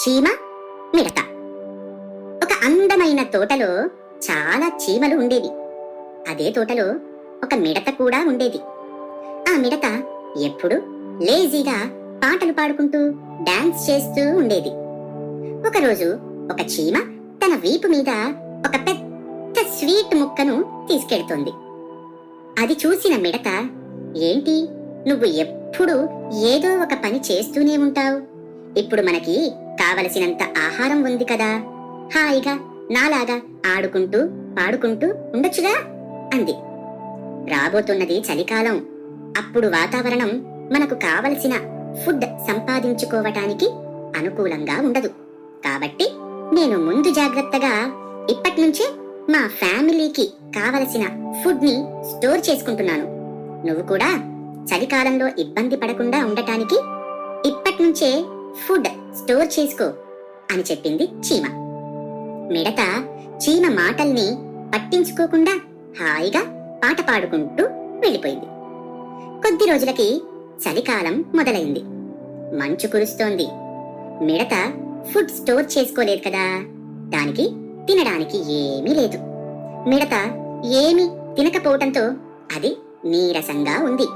చీమ మిడత. ఒక అందమైన తోటలో చాలా చీమలు ఉండేవి. అదే తోటలో ఒక మిడత కూడా ఉండేది. ఆ మిడత ఎప్పుడు లేజీగా పాటలు పాడుకుంటూ డాన్స్ చేస్తూ ఉండేది. ఒకరోజు ఒక చీమ తన వీపు మీద ఒక పెద్ద స్వీట్ ముక్కను తీసుకెళ్తోంది. అది చూసిన మిడత ఏంటి? నువ్వు ఎప్పుడు ఏదో ఒక పని చేస్తూనే ఉంటావు. ఇప్పుడు మనకి కావలసినంత ఆహారం ఉంది కదా. హాయిగా నాలాగా ఆడుకుంటూ పాడుకుంటూ ఉండొచ్చుగా? అంది. రాబోతున్నది చలికాలం. అప్పుడు వాతావరణం మనకు కావలసిన ఫుడ్ సంపాదించుకోవటానికి అనుకూలంగా ఉండదు. కాబట్టి నేను ముందు జాగ్రత్తగా ఇప్పటినుంచే మా ఫ్యామిలీకి కావలసిన ఫుడ్ని స్టోర్ చేసుకుంటున్నాను. నువ్వు కూడా చలికాలంలో ఇబ్బంది పడకుండా ఉండటానికి ఇప్పటినుంచే ఫుడ్ స్టోర్ చేసుకో అని చెప్పింది చీమ. మిడత చీమ మాటల్ని పట్టించుకోకుండా హాయిగా పాట పాడుకుంటూ వెళ్ళిపోయింది. కొద్ది రోజులకి చలికాలం మొదలైంది. మంచు కురుస్తోంది. మిడత ఫుడ్ స్టోర్ చేసుకోలేదు కదా దానికి తినడానికి ఏమీ లేదు. మిడత ఏమీ తినకపోవటంతో అది నీరసంగా ఉంది.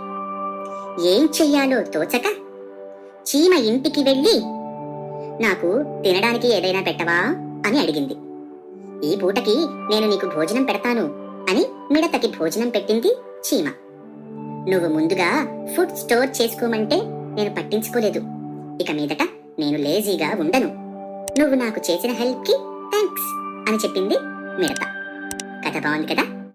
ఏం చెయ్యాలో తోచక చీమ ఇంటికి వెళ్ళి నాకు తినడానికి ఏదైనా పెట్టవా? అని అడిగింది. ఈ పూటకి నేను నీకు భోజనం పెడతాను అని మిడతకి భోజనం పెట్టింది చీమ. నువ్వు ముందుగా ఫుడ్ స్టోర్ చేసుకోమంటే నేను పట్టించుకోలేదు. ఇక మీదట నేను లేజీగా ఉండను. నువ్వు నాకు చేసిన హెల్ప్కి థ్యాంక్స్ అని చెప్పింది మిడత. కథ బాగుంది కదా?